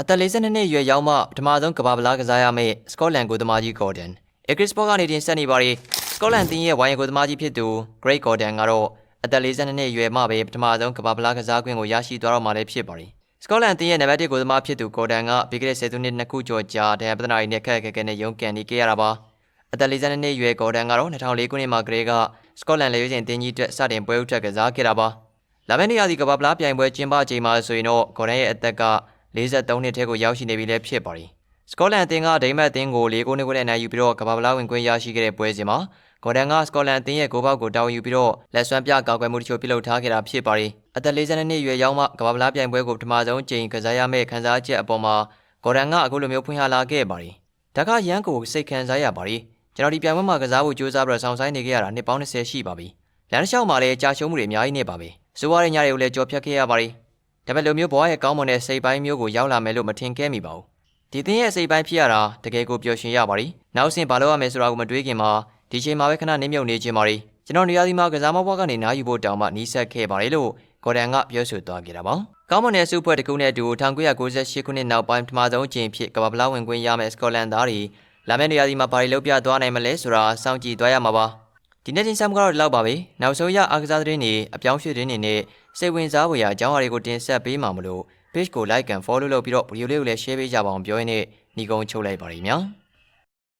အသက်52နှစ်အရွယ်ရောက်မှပထမဆုံးကမ္ဘာဗလားကစားရမယ့်စကော့တလန်ကိုသမားကြီးဂေါ်ဒန်အက်ဂရစ်စပေါ့ကနေတင်ဆက်နေပါရီစကော့တလန်တင်းရဲ့ဝိုင်းကိုသမားကြီးဖြစ်သူဂရိတ်ဂေါ်ဒန်ကတော့အသက်52နှစ်အရွယ်မှပဲပထမဆုံးကမ္ဘာဗလားကစားခွင့်ကိုရရှိသွားတော့မှလည်းဖြစ်ပါရီစကော့တလန်တင်းရဲ့နံပါတ်1ကိုသမားဖြစ်သူဂေါ်ဒန်ကပြီးခဲ့တဲ့ဆယ်စုနှစ်နှစ်ခုကျော်ကြာဒဏ်ရာပဒနာရီနဲ့ခက်ခက်ခဲခဲနဲ့ရုန်းကန်နေခဲ့ရတာပါအသက်52နှစ်အရွယ်ဂေါ်ဒန်ကတော့2004ခုနှစ်မှာကလေးကစကော့တလန်လေရွေးစင်တင်းကြီးအတွက်စတင်ပွဲဥထက်ကစားခဲ့တာပါလာမယ့်နေ့ရာသီကမ္ဘာဗလားပြိုင်ပွဲကျင်းပချိန်မှာဆိုရင်တော့ဂေါ်ဒန်ရဲ့အသက်က 53နှစ်ထဲကိုရောက်ရှိနေပြီလည်းဖြစ်ပါရီစကော့တလန်အသင်းကဒိမတ်အသင်းကို၄ကိုနှစ်ကိုနဲ့နိုင်ယူပြီးတော့ကမ္ဘာဗလားဝင်ခွင့်ရရှိခဲ့တဲ့ပွဲစဉ်မှာဂေါ်ဒန်ကစကော့တလန်အသင်းရဲ့ဂိုးပေါက်ကိုတာဝန်ယူပြီးတော့လက်စွမ်းပြကောက်ကွယ်မှုတချို့ပြုလုပ်ထားခဲ့တာဖြစ်ပါရီအသက်52နှစ်အရွယ်ရောက်မှကမ္ဘာဗလားပြိုင်ပွဲကိုပထမဆုံးကြိမ်ကစားရမယ့်ခံစားချက်အပေါ်မှာဂေါ်ဒန်ကအခုလိုမျိုးဖွင့်ဟလာခဲ့ပါရီဒါကရန်ကိုစိတ်ခံစားရပါရီကျွန်တော်ဒီပြိုင်ပွဲမှာကစားဖို့ကြိုးစားပြီးတော့ဆောင်ဆိုင်နေခဲ့ရတာနှစ်ပေါင်း20ရှိပါပြီလမ်းတစ်လျှောက်မှာလည်းကြာရှုံးမှုတွေအများကြီးနေပါပြီစိုးရတဲ့ညတွေကိုလည်းကြော်ဖြတ်ခဲ့ရပါရီ ဒါပေမဲ့လိုမျိုးဘဝရဲ့ကောင်းမွန်တဲ့စိတ်ပိုင်းမျိုးကိုရောက်လာမယ်လို့မထင်ခဲ့မိပါဘူးဒီသင်းရဲ့စိတ်ပိုင်းဖြစ်ရတာတကယ်ကိုပျော်ရွှင်ရပါရီနောက်ဆင့်ဘာလုပ်ရမယ်ဆိုတာကိုမတွေးခင်မှာဒီချိန်မှာပဲခဏနေမြုပ်နေခြင်းပါရီကျွန်တော်နေရာဒီမှာကစားမဘွားကနေနားယူဖို့တောင်းမှနီးစပ်ခဲ့ပါတယ်လို့ဂေါ်ဒန်ကပြောဆိုသွားခဲ့တာပါကောင်းမွန်တဲ့စုဖွဲ့တစ်ခုနဲ့အတူ1998ခုနှစ်နောက်ပိုင်းပထမဆုံးအကြိမ်ဖြစ်ကမ္ဘာဗလားဝင်ခွင့်ရမယ့်စကော့လန်သားတွေလာမယ့်နေရာဒီမှာဘာတွေလုပ်ပြသွားနိုင်မလဲဆိုတာစောင့်ကြည့်သွားရမှာပါ ဒီနေ့တင်ဆက်မှုကတော့ဒီလောက်ပါပဲနောက်ဆုံးရအားကစားသတင်းတွေအပြောင်းရွှေ့သတင်းတွေနဲ့စိတ်ဝင်စားဖွယ်ရာအကြောင်းအရာတွေကိုတင်ဆက်ပေးမှာမလို့ page ကို like and follow လုပ်ပြီးတော့ဗီဒီယိုလေးကိုလည်း share ပေးကြပါအောင်ပြောရင်းနဲ့ညီကုန်းချုပ်လိုက်ပါရစေများ